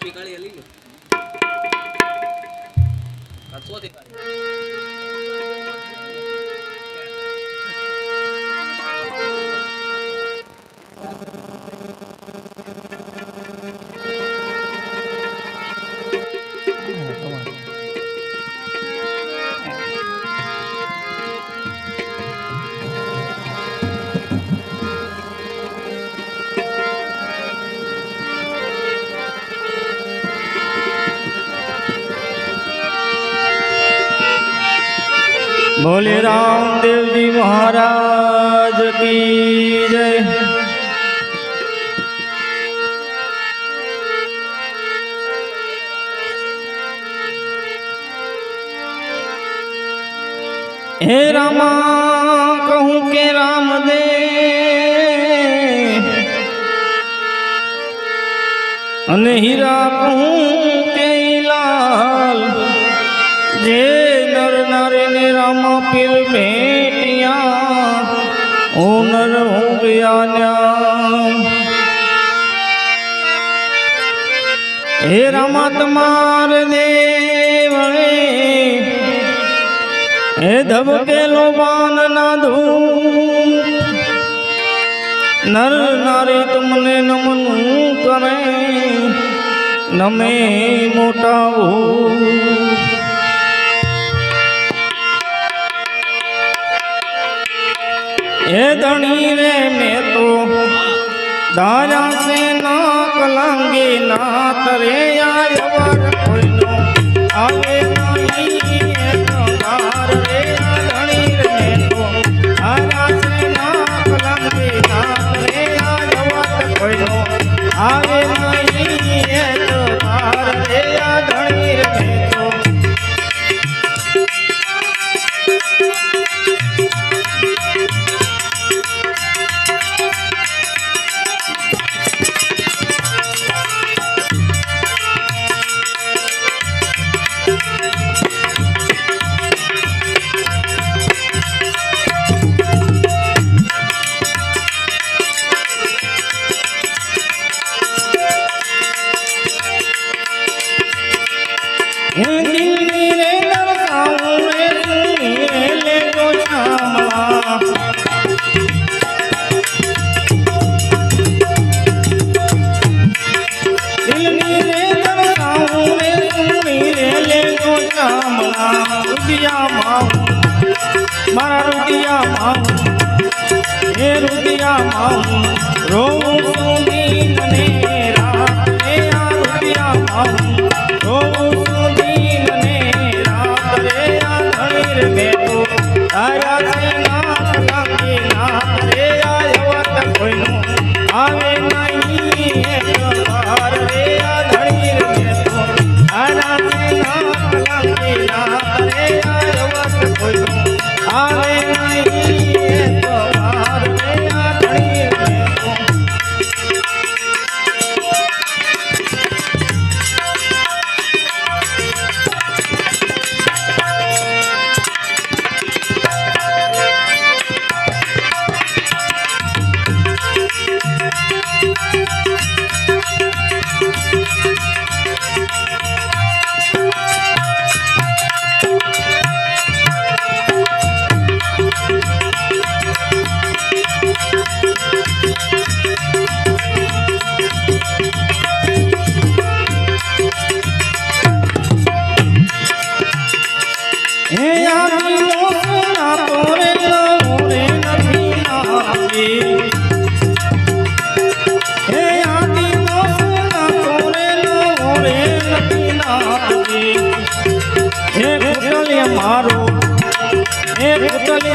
પાંચમી કાળી લઈ લો સાતસો થી કાળી ભોલે રામદેવજી મહારાજ કી જય. હે રામા, કહું કે રામદેવ અને હીરા કહું કે લાલ જે રામ પીર ભેટિયા ઉનર ઉગ્યા હે રામ તમાર દેવ હે ધબકેલો બાન ના ધૂમ નર નારી તમને નમનું કરે, નમે મોટા ભૂ હે ધણી રે મેં તો દારા સે ના કલંગી નાથ રે યાર કોઈનો. આવે નહીં તાર રે, ધણી રે તો દારા સે ના કલંગી નાથ રે યાર કોઈનો. આવે আরে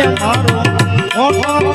મારો. ઓહો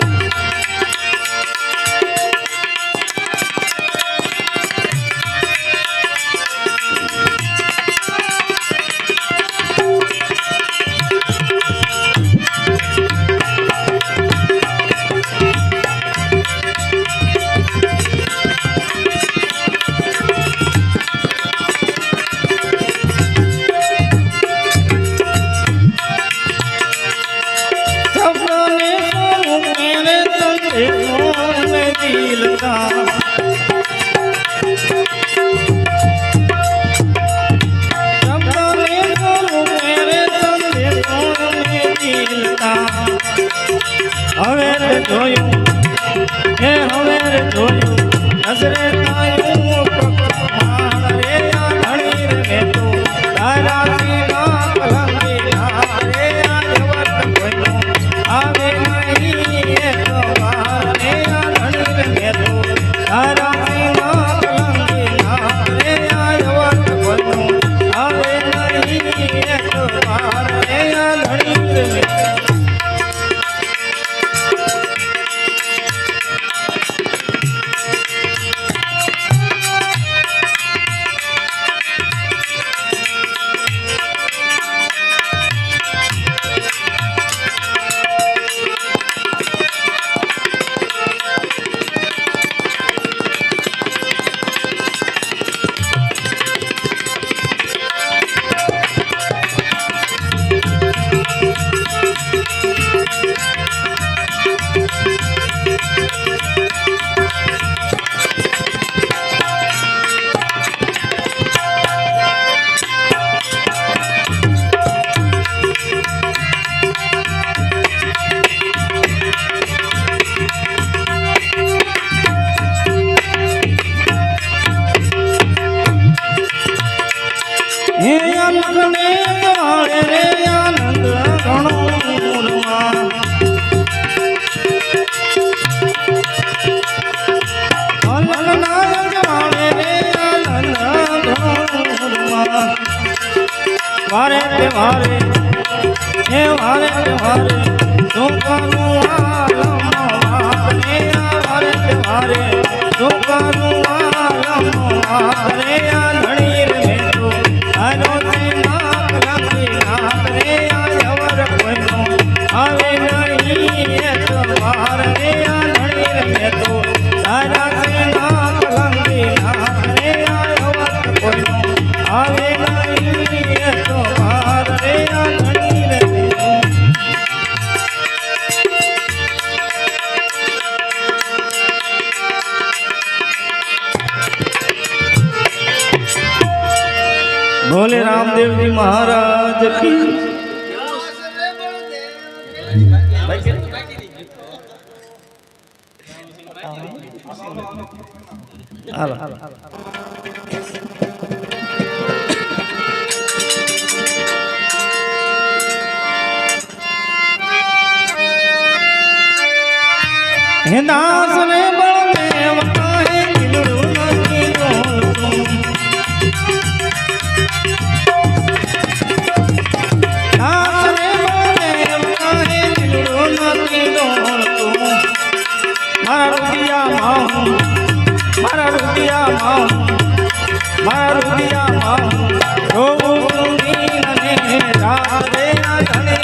જોયું. હે હવે જોયું. નજરે રે હાલો હે દાસ ને બળદેવ